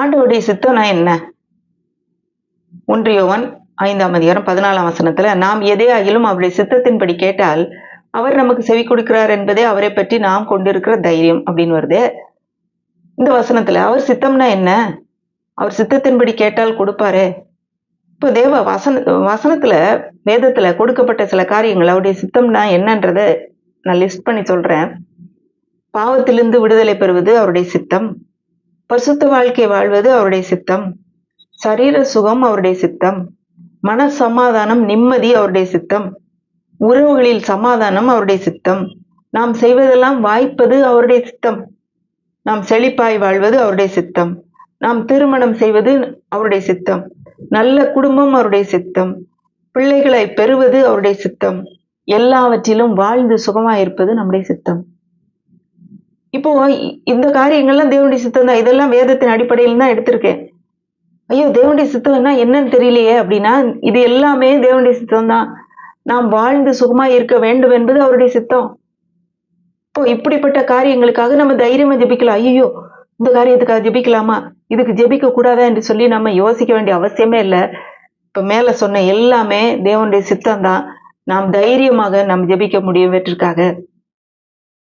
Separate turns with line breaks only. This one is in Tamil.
ஆண்டவருடைய சித்தம்னா என்ன? ஒன்றியவன் ஐந்தாம் அதிகாரம் பதினாலாம் வசனத்துல நாம் எதையாகிலும் அவருடைய சித்தத்தின்படி கேட்டால் அவர் நமக்கு செவி கொடுக்கிறார் என்பதே அவரை பற்றி நாம் கொண்டிருக்கிற தைரியம் அப்படின்னு வருது. இந்த வசனத்துல அவர் சித்தம்னா என்ன? அவர் சித்தத்தின்படி கேட்டால் கொடுப்பாரே? இப்போ தேவ வசன வசனத்துல வேதத்துல கொடுக்கப்பட்ட சில காரியங்கள் அவருடைய சித்தம்னா என்னன்றத நான் லிஸ்ட் பண்ணி சொல்றேன். பாவத்திலிருந்து விடுதலை பெறுவது அவருடைய சித்தம். பரிசுத்த வாழ்க்கை வாழ்வது அவருடைய சித்தம். சரீர சுகம் அவருடைய சித்தம். மன சமாதானம் நிம்மதி அவருடைய சித்தம். உறவுகளில் சமாதானம் அவருடைய சித்தம். நாம் செய்வதெல்லாம் வாய்ப்பது அவருடைய சித்தம். நாம் செழிப்பாய் வாழ்வது அவருடைய சித்தம். நாம் திருமணம் செய்வது அவருடைய சித்தம். நல்ல குடும்பம் அவருடைய சித்தம். பிள்ளைகளை பெறுவது அவருடைய சித்தம். எல்லாவற்றிலும் வாழ்ந்து சுகமாயிருப்பது நம்முடைய சித்தம். இப்போ இந்த காரியங்கள்லாம் தேவனுடைய சித்தம் தான். இதெல்லாம் வேதத்தின் அடிப்படையில் தான் எடுத்திருக்கேன். ஐயோ தேவனுடைய சித்தம்னா என்னன்னு தெரியலையே அப்படின்னா இது எல்லாமே தேவனுடைய சித்தம் தான். நாம் வாழ்ந்து சுகமா இருக்க வேண்டும் என்பது அவருடைய சித்தம். இப்போ இப்படிப்பட்ட காரியங்களுக்காக நம்ம தைரியமா ஜெபிக்கலாம். ஐயோ இந்த காரியத்துக்காக ஜெபிக்கலாமா? இதுக்கு ஜெபிக்க கூடாதா என்று சொல்லி நம்ம யோசிக்க வேண்டிய அவசியமே இல்லை. இப்போ மேலே சொன்ன எல்லாமே தேவனுடைய சித்தம் தான். நாம் தைரியமாக நாம் ஜெபிக்க முடியும் வெற்றிற்காக